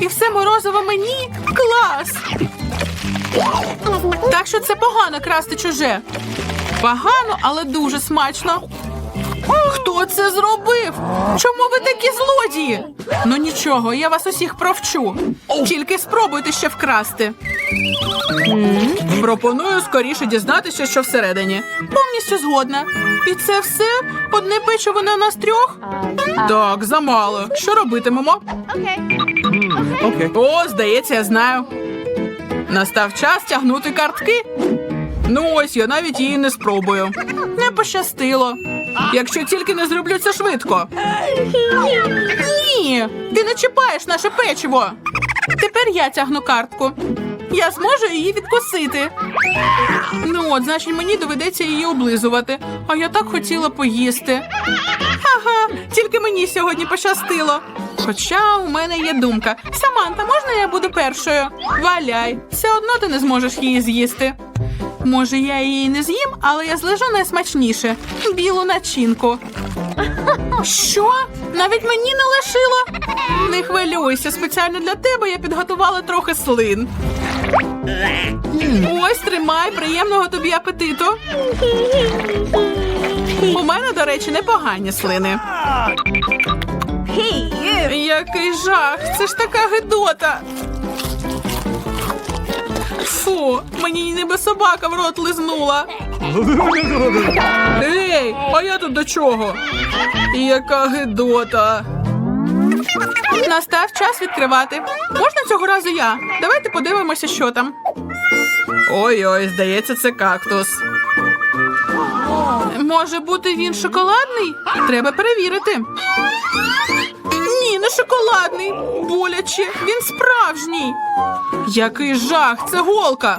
І все морозиво мені. Клас. Так що це погано красти чуже. Погано, але дуже смачно. Хто це зробив? Чому ви такі злодії? Ну нічого, я вас усіх провчу. Тільки спробуйте ще вкрасти. Пропоную скоріше дізнатися, що всередині. Повністю згодна. І це все? Одне печиво на нас трьох? Так, замало. Що робитимемо? Okay. О, здається, я знаю. Настав час тягнути картки. Ну ось я навіть її не спробую. Не пощастило. Якщо тільки не зроблю це швидко. Ні, ти не чіпаєш наше печиво. Тепер я тягну картку. Я зможу її відкусити. Ну от, значить, мені доведеться її облизувати. А я так хотіла поїсти. Ага, тільки мені сьогодні пощастило. Хоча у мене є думка. Саманта, можна я буду першою? Валяй, все одно ти не зможеш її з'їсти. Може, я її не з'їм, але я злежу найсмачніше білу начинку. Що? Навіть мені не лишило? Не хвилюйся, спеціально для тебе я підготувала трохи слин. Ось тримай, приємного тобі апетиту. У мене, до речі, непогані слини. Який жах! Це ж така гидота. Фу, мені ніби собака в рот лизнула. Ей, а я тут до чого? Яка гидота. Настав час відкривати. Можна цього разу я? Давайте подивимося, що там. Ой-ой, здається, це кактус. Може бути він шоколадний? Треба перевірити. Ні, не шоколадний. Боляче, він справжній. Який жах, це голка.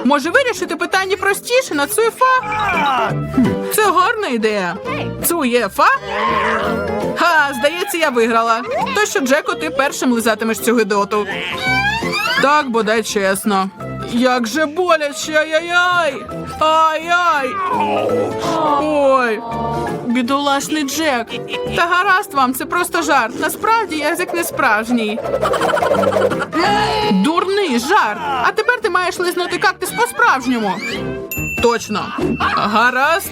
Може вирішити питання простіше на цуєфа? Це гарна ідея. Цуєфа? Ха, здається, я виграла. То що, Джеко, ти першим лизатимеш цю гидоту. Так, бодай чесно. Як же боляче, ай-яй-яй! Ай-яй! Ой, бідолашний Джек. Та гаразд вам, це просто жарт. Насправді язик не справжній. Дурний жарт. А тепер ти маєш лизнути кактус по-справжньому. Точно. Гаразд.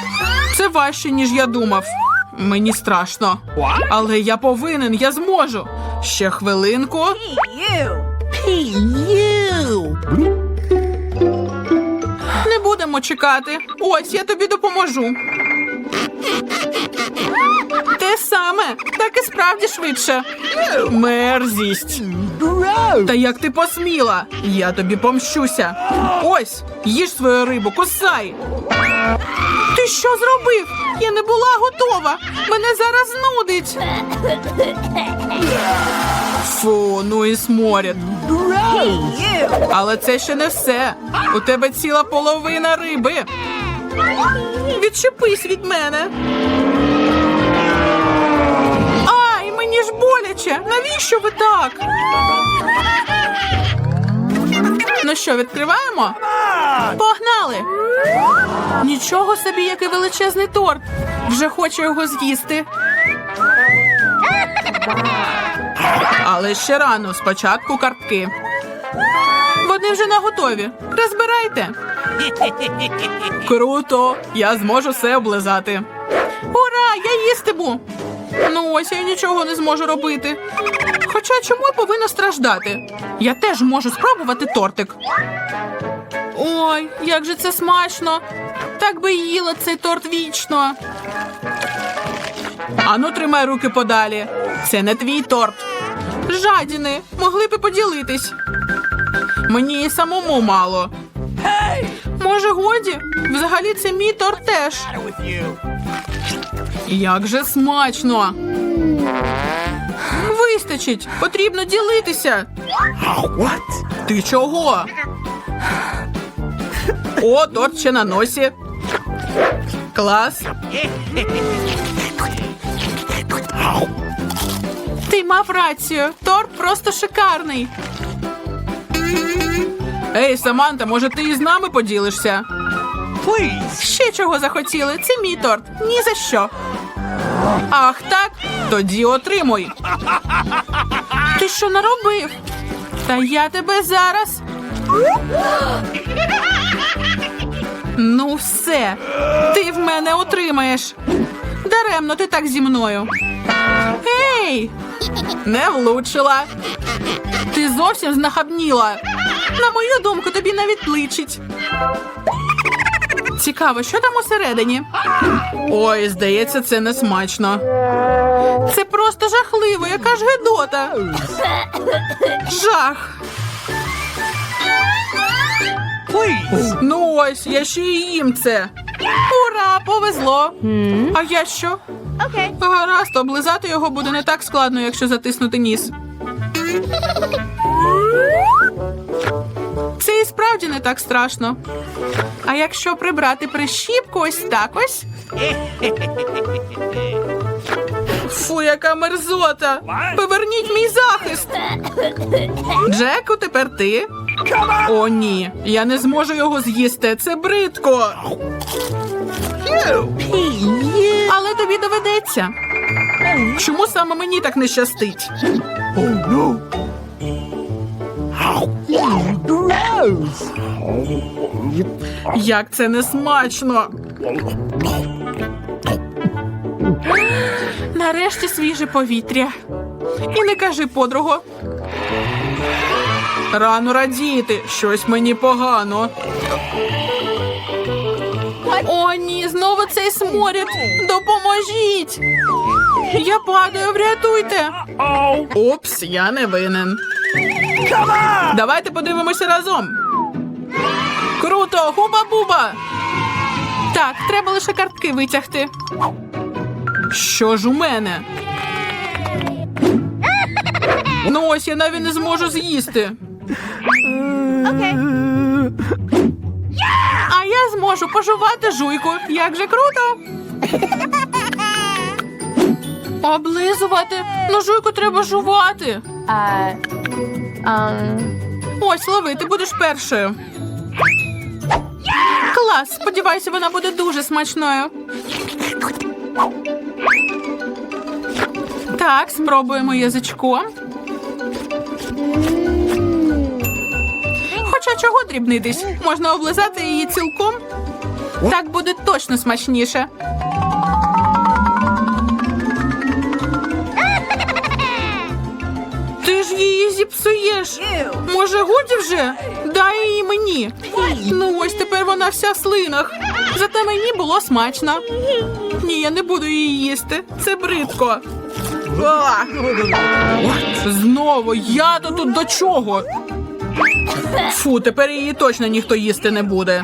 Це важче, ніж я думав. Мені страшно. Але я повинен, я зможу. Ще хвилинку. Не будемо чекати. Ось я тобі допоможу. Те саме, так і справді швидше. Мерзість. Та як ти посміла? Я тобі помщуся. Ось, їж свою рибу, кусай. Ти що зробив? Я не була готова. Мене зараз нудить. Фу, ну і сморід. Але це ще не все. У тебе ціла половина риби. Відчепись від мене. Боляче. Навіщо ви так? Ну що, відкриваємо? Погнали! Нічого собі, який величезний торт. Вже хочу його з'їсти. Але ще рано, спочатку картки. Вони вже наготові. Розбирайте. Круто! Я зможу все облизати. Ура! Я їстиму! Ну ось я нічого не зможу робити. Хоча чому я повинна страждати? Я теж можу спробувати тортик. Ой, як же це смачно! Так би їла цей торт вічно. Ану, тримай руки подалі. Це не твій торт. Жадіни, могли б і поділитись. Мені і самому мало. Може, годі? Взагалі це мій торт теж. Як же смачно. Вистачить, потрібно ділитися. What? Ти чого? О, торт ще на носі. Клас. Ти мав рацію. Торт просто шикарний. Ей, Саманта, може ти із нами поділишся? Please. Ще чого захотіли? Це мій торт. Ні за що. Ах, так? Тоді отримуй. Ти що наробив? Та я тебе зараз. Ну, все. Ти в мене отримаєш. Даремно ти так зі мною. Ей! Не влучила. Ти зовсім знахабніла. На мою думку, тобі навіть личить. Цікаво, що там усередині? Ой, здається, це не смачно. Це просто жахливо, яка ж гидота. Жах. Please. Ну ось, я ще й їм це. Ура, повезло. А я що? Okay. Гаразд, облизати його буде не так складно, якщо затиснути ніс. Справді не так страшно. А якщо прибрати прищіпку ось так ось. Фу, яка мерзота! Поверніть мій захист! Джеку, тепер ти. О, ні, я не зможу його з'їсти. Це бридко. Але тобі доведеться. Чому саме мені так не щастить? Oh no. Як це не смачно. Нарешті свіже повітря. І не кажи, подруго. Рано радіти, щось мені погано. О, ні, знову цей сморід. Допоможіть. Я падаю, врятуйте. Упс, я не винен. Давайте подивимося разом. Круто, хуба-буба. Так, треба лише картки витягти. Що ж у мене? Ну ось я навіть не зможу з'їсти. А я зможу пожувати жуйку. Як же круто. Облизувати. Ну жуйку треба жувати. Ось, лови, ти будеш першою. Клас, сподіваюся, вона буде дуже смачною. Так, спробуємо язичком. Хоча чого дрібнитись? Можна облизати її цілком. Так буде точно смачніше. Її зіпсуєш. Може, годі вже? Дай її мені. Ну ось тепер вона вся в слинах. Зате мені було смачно. Ні, я не буду її їсти. Це бридко. Знову я то тут до чого? Фу, тепер її точно ніхто їсти не буде.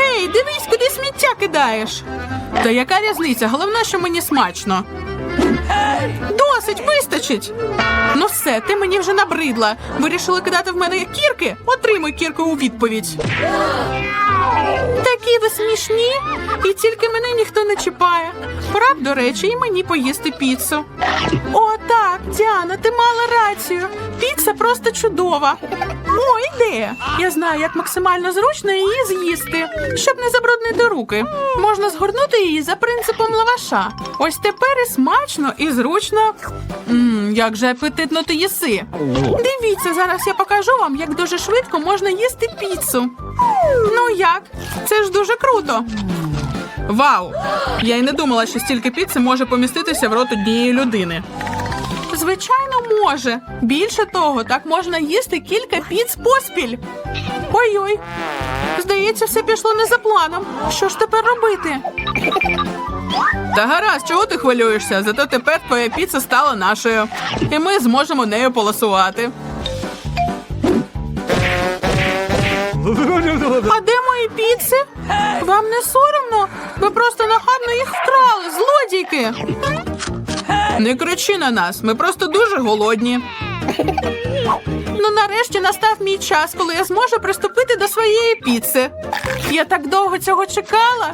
Ей, дивись, куди сміття кидаєш. Та яка різниця? Головне, що мені смачно. Досить, вистачить. Ну все, ти мені вже набридла. Вирішили кидати в мене кірки? Отримуй кірку у відповідь. Такі ви смішні, і тільки мене ніхто не чіпає. Пора б, до речі, і мені поїсти піцу. О, так, Діана, ти мала рацію. Піца просто чудова. О, ідея. Я знаю, як максимально зручно її з'їсти, щоб не забруднити руки. Можна згорнути її за принципом лаваша. Ось тепер і смачно, і зручно. Мм, як же апетитно ти їси. Дивіться, зараз я покажу вам, як дуже швидко можна їсти піцу. Ну як? Це ж дуже круто. Вау! Я й не думала, що стільки піци може поміститися в рот однієї людини. Звичайно, може. Більше того, так можна їсти кілька піц поспіль. Ой-ой. Здається, все пішло не за планом. Що ж тепер робити? Та гаразд, чого ти хвилюєшся? Зато тепер твоя піца стала нашою. І ми зможемо нею полосувати. А де мої піци? Вам не соромно? Ви просто нахабно їх вкрали, злодійки. Не кричи на нас, ми просто дуже голодні. Ну, нарешті настав мій час, коли я зможу приступити до своєї піци. Я так довго цього чекала.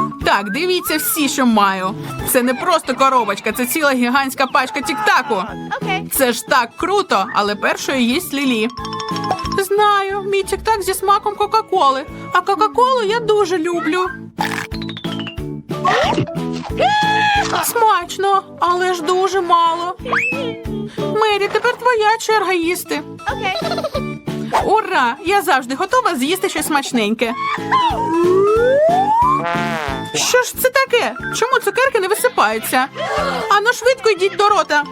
Так, дивіться всі, що маю. Це не просто коробочка, це ціла гігантська пачка тік-таку. Це ж так круто, але першою їсть Лілі. Знаю, мій тік-так зі смаком Кока-Коли. А Кока-Колу я дуже люблю. Смачно, але ж дуже мало. Мері, тепер твоя черга їсти. Ура! Я завжди готова з'їсти щось смачненьке. Що ж це таке? Чому цукерки не висипаються? Ану швидко йдіть до рота.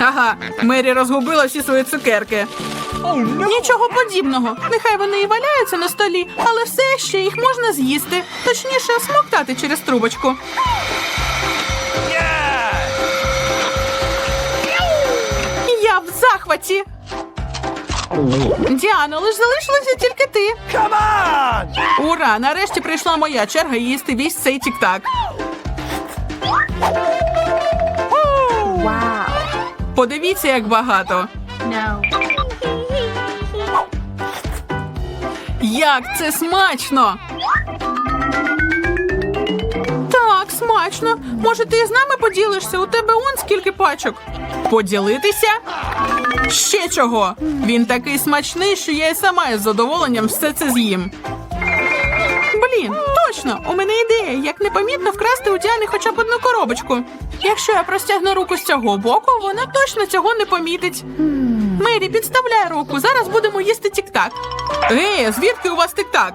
Ага, Мері розгубила всі свої цукерки. Нічого подібного. Нехай вони і валяються на столі, але все ще їх можна з'їсти. Точніше, смоктати через трубочку. Я в захваті. Діано, лиш залишилася тільки ти. Come on! Ура! Нарешті прийшла моя черга їсти весь цей тік-так. Wow. Подивіться, як багато. No. Як це смачно! Так, смачно. Може, ти з нами поділишся? У тебе он скільки пачок. Поділитися? Ще чого? Він такий смачний, що я і сама із задоволенням все це з'їм. Блін, точно, у мене ідея, як непомітно вкрасти у Діани хоча б одну коробочку. Якщо я простягну руку з цього боку, вона точно цього не помітить. Мері, підставляй руку, зараз будемо їсти тік-так. Ей, звідки у вас тік-так?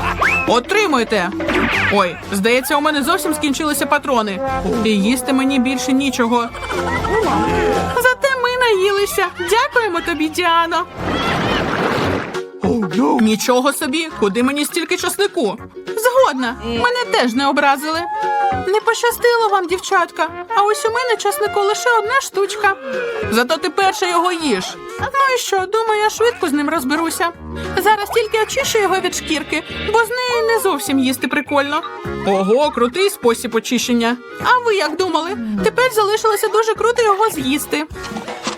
Отримуйте. Ой, здається, у мене зовсім скінчилися патрони. І їсти мені більше нічого. Зате ми наїлися. Дякуємо тобі, Діано. Нічого собі, куди мені стільки часнику? Згодна, мене теж не образили. Не пощастило вам, дівчатка. А ось у мене часнику лише одна штучка. Зато ти перша його їш. Ну і що, думаю, я швидко з ним розберуся. Зараз тільки очищу його від шкірки, бо з нею не зовсім їсти прикольно. Ого, крутий спосіб очищення. А ви як думали? Тепер залишилося дуже круто його з'їсти.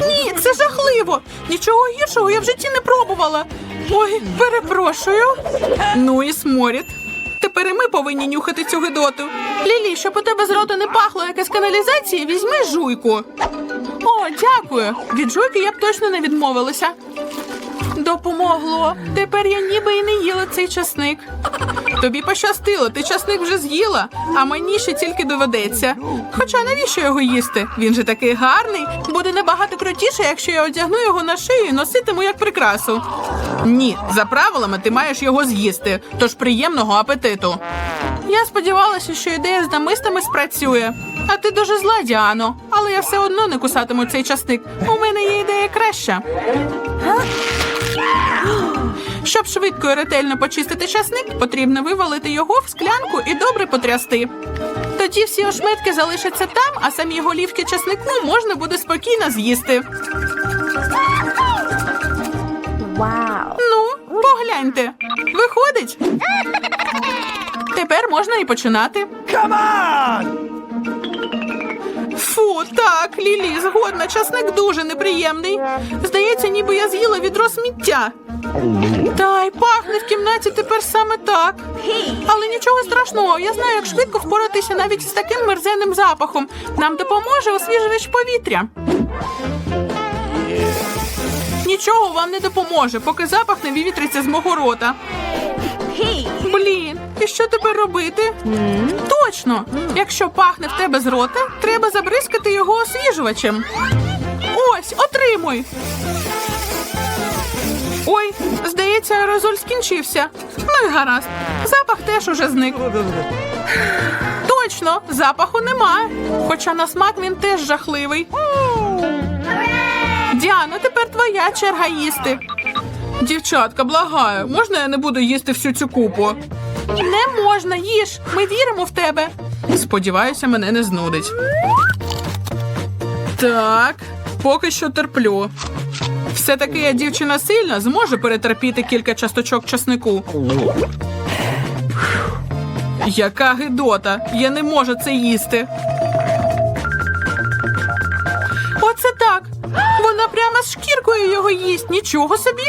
Ні, це жахливо. Нічого гіршого я в житті не пробувала. Ой, перепрошую. Ну і сморід. Тепер і ми повинні нюхати цю гидоту. Лілі, щоб у тебе з роту не пахло якась каналізація, візьми жуйку. О, дякую. Від жуйки я б точно не відмовилася. Допомогло. Тепер я ніби і не їла цей часник. Тобі пощастило, ти часник вже з'їла, а мені ще тільки доведеться. Хоча навіщо його їсти? Він же такий гарний. Буде набагато крутіше, якщо я одягну його на шию і носитиму як прикрасу. Ні, за правилами ти маєш його з'їсти, тож приємного апетиту. Я сподівалася, що ідея з намистами спрацює. А ти дуже зла, Діано, але я все одно не кусатиму цей часник. У мене є ідея краща. Щоб швидко і ретельно почистити часник, потрібно вивалити його в склянку і добре потрясти. Тоді всі ошметки залишаться там, а самі голівки часнику можна буде спокійно з'їсти. Wow. Ну, погляньте. Виходить. Тепер можна і починати. Come on! Фу, так, Лілі, згодна, часник дуже неприємний. Здається, ніби я з'їла відро сміття. Та й пахне в кімнаті тепер саме так. Але нічого страшного, я знаю, як швидко впоратися навіть з таким мерзенним запахом. Нам допоможе освіжувач повітря. Нічого вам не допоможе, поки запах не вивітриться з мого рота. Блін, і що тепер робити? Точно! Якщо пахне в тебе з рота, треба забризкати його освіжувачем. Ось, отримуй. Ой, здається, аерозоль скінчився. Ну і гаразд. Запах теж уже зник. Точно, запаху нема. Хоча на смак він теж жахливий. Діана, тепер твоя черга їсти. Дівчатка, благаю, можна я не буду їсти всю цю купу? Не можна, їж. Ми віримо в тебе. Сподіваюся, мене не знудить. Так, поки що терплю. Все-таки я дівчина сильна, зможу перетерпіти кілька часточок часнику. Яка гидота! Я не можу це їсти. Вона прямо з шкіркою його їсть. Нічого собі.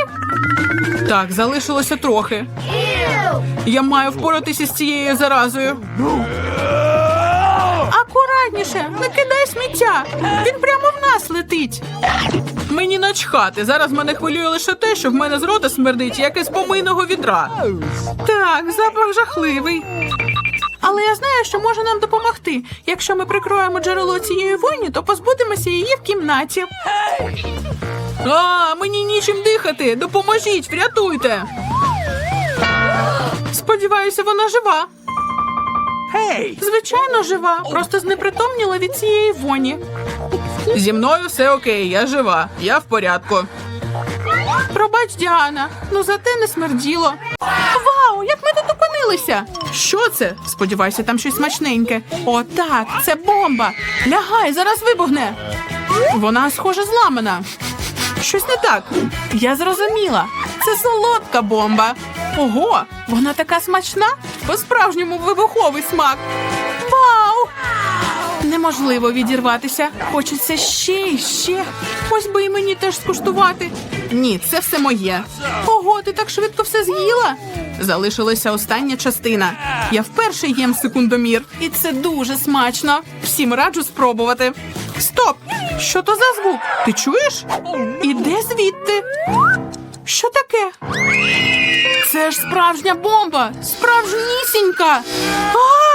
Так, залишилося трохи. Я маю впоратися з цією заразою. Акуратніше, не кидай сміття. Він прямо в нас летить. Мені начхати. Зараз мене хвилює лише те, що в мене з рота смердить, як із помийного відра. Так, запах жахливий. Але я знаю, що може нам допомогти. Якщо ми прикроємо джерело цієї вогні, то позбудемося її в кімнаті. А, мені нічим дихати. Допоможіть, врятуйте. Сподіваюся, вона жива. Hey! Звичайно, жива. Просто знепритомніла від цієї воні. Зі мною все окей, я жива. Я в порядку. Пробач, Діана, ну зате не смерділо. Вау, як ми тут опинилися? Що це? Сподіваюся, там щось смачненьке. О, так, це бомба. Лягай, зараз вибухне. Вона, схоже, зламана. Щось не так. Я зрозуміла. Це солодка бомба. Ого, вона така смачна. По-справжньому вибуховий смак. Вау! Неможливо відірватися. Хочеться ще і ще. Ось би і мені теж скуштувати. Ні, це все моє. Ого, ти так швидко все з'їла. Залишилася остання частина. Я вперше їм секундомір, і це дуже смачно. Всім раджу спробувати. Стоп! Що то за звук? Ти чуєш? Іде звідти. Що таке? Це ж справжня бомба! Справжнісінька! А!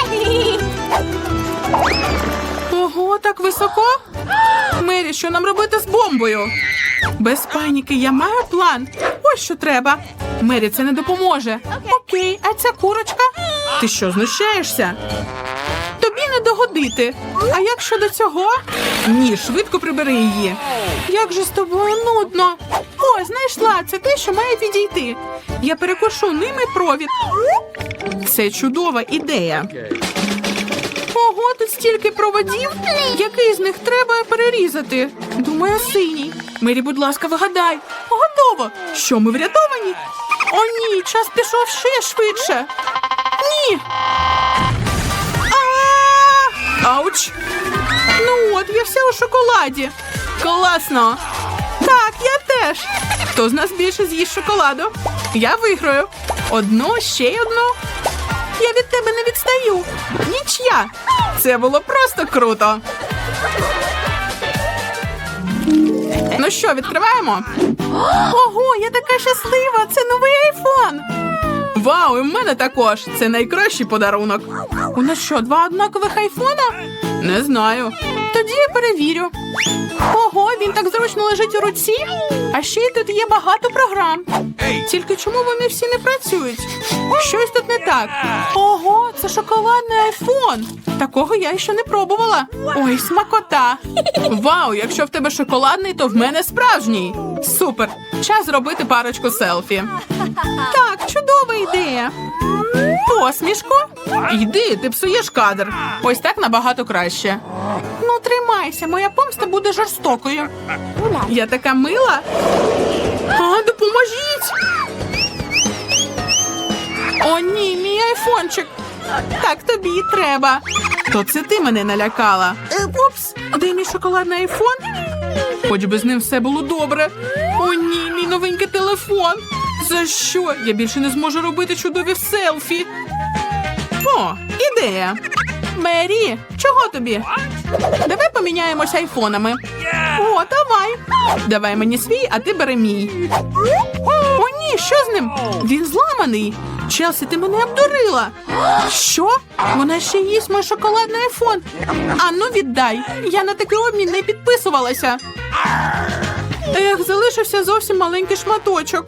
Ого, так високо. Мері, що нам робити з бомбою? Без паніки, я маю план. Ось що треба. Мері, це не допоможе. Окей, а ця курочка? Ти що, знущаєшся? Тобі не догодити. А як щодо цього? Ні, швидко прибери її. Як же з тобою нудно. О, знайшла це те, що має відійти. Я перекушу ними провід. Це чудова ідея. Ого, тут стільки проводів. Який з них треба перерізати? Думаю, синій. Мері, будь ласка, вигадай. Готово. Що ми врятовані? О, ні, час пішов ще швидше. Ні. Ауч! Ну от, я вся у шоколаді. Класно. Так, я теж. Хто з нас більше з'їсть шоколаду? Я виграю. Одну, ще й одну. Я від тебе не відстаю. Нічия. Це було просто круто. Ну що, відкриваємо? Ого, я така щаслива! Це новий айфон. Вау, і в мене також. Це найкращий подарунок. У нас що, два однакових айфона? Не знаю. Тоді я перевірю. Ого, він так зручно лежить у руці. А ще й тут є багато програм. Тільки чому вони всі не працюють? Щось тут не так. Ого, це шоколадний айфон. Такого я ще не пробувала. Ой, смакота. Вау, якщо в тебе шоколадний, то в мене справжній. Супер. Час зробити парочку селфі. Так, чудова ідея. Посмішку? Йди, ти псуєш кадр. Ось так набагато краще. Ну, тримайся, моя помста буде жорстокою. Я така мила. А, допоможіть. О, ні, мій айфончик. Так тобі і треба. То це ти мене налякала. Упс, де мій шоколадний айфон? Хоч би з ним все було добре. О, ні, мій новенький телефон. За що? Я більше не зможу робити чудові селфі. О, ідея. Мері, чого тобі? Давай поміняємося айфонами. О, давай. Давай мені свій, а ти бери мій. О, ні, що з ним? Він зламаний. Челсі, ти мене обдурила. Що? Вона ще їсть мій шоколадний айфон. А ну віддай. Я на такий обмін не підписувалася. Ех, залишився зовсім маленький шматочок.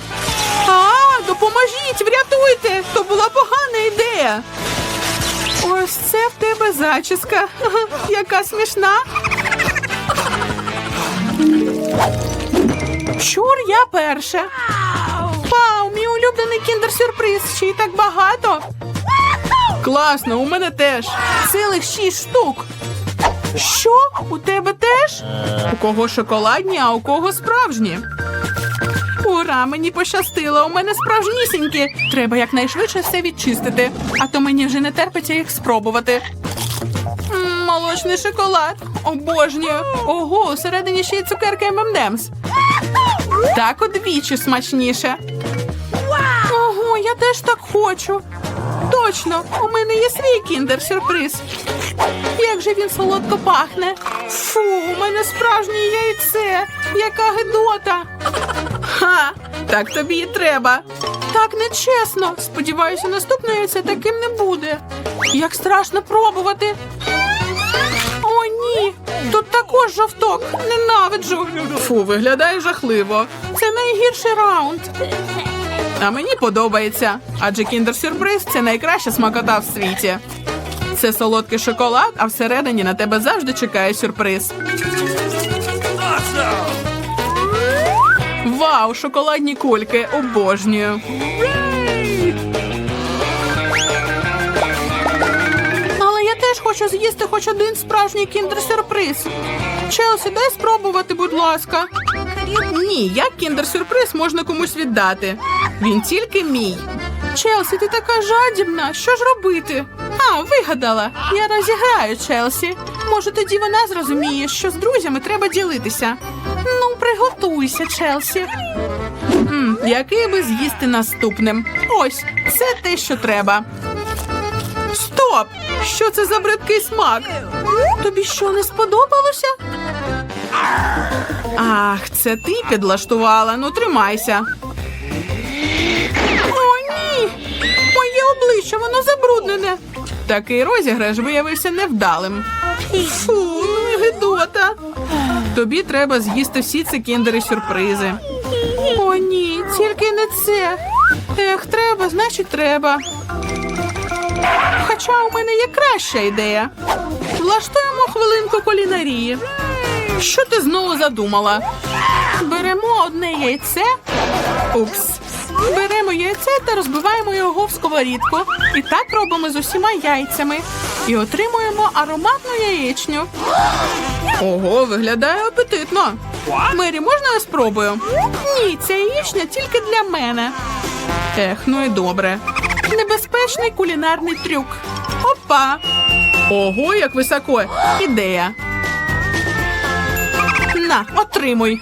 А, допоможіть, врятуйте! То була погана ідея. Ось це в тебе зачіска. Яка смішна. Чур, я перша. Вау, мій улюблений кіндер-сюрприз. Ще й так багато. Класно, у мене теж. Цілих шість штук. Що? У тебе теж? У кого шоколадні, а у кого справжні? Ура, мені пощастило. У мене справжнісінькі. Треба якнайшвидше все відчистити, а то мені вже не терпиться їх спробувати. Молочний шоколад. Обожнюю. Ого, усередині ще й цукерки M&M's. Так удвічі смачніше. Ого, я теж так хочу. Точно, у мене є свій кіндер-сюрприз. Як же він солодко пахне. Фу, у мене справжнє яйце. Яка гидота. Ха, так тобі і треба. Так нечесно. Сподіваюся, наступне яйце таким не буде. Як страшно пробувати. О, ні. Тут також жовток. Ненавиджу. Фу, виглядає жахливо. Це найгірший раунд. А мені подобається, адже кіндер-сюрприз це найкраща смакота в світі. Це солодкий шоколад, а всередині на тебе завжди чекає сюрприз. Вау, шоколадні кульки, обожнюю. Але я теж хочу з'їсти хоч один справжній кіндер-сюрприз. Челсі, дай спробувати, будь ласка. Ні, як кіндер-сюрприз можна комусь віддати. Він тільки мій. Челсі, ти така жадібна. Що ж робити? А, вигадала. Я розіграю Челсі. Може, тоді вона зрозуміє, що з друзями треба ділитися. Приготуйся, Челсі. М, який би з'їсти наступним? Ось, це те, що треба. Стоп! Що це за бридкий смак? Тобі що не сподобалося? Ах, це ти підлаштувала. Ну, тримайся. О, ні! Моє обличчя, воно забруднене. Такий розіграш виявився невдалим. Фу, гидота. Тобі треба з'їсти всі ці кіндери сюрпризи. О, ні, тільки не це. Ех, треба, значить треба. Хоча у мене є краща ідея. Влаштуємо хвилинку кулінарії. Що ти знову задумала? Беремо одне яйце. Упс. Беремо яйце та розбиваємо його в сковорідку. І так робимо з усіма яйцями. І отримуємо ароматну яєчню. Ого, виглядає апетитно. Мері, можна я спробую? Ні, ця яєчня тільки для мене. Ех, ну і добре. Небезпечний кулінарний трюк. Опа! Ого, як високо. Ідея. На, отримуй.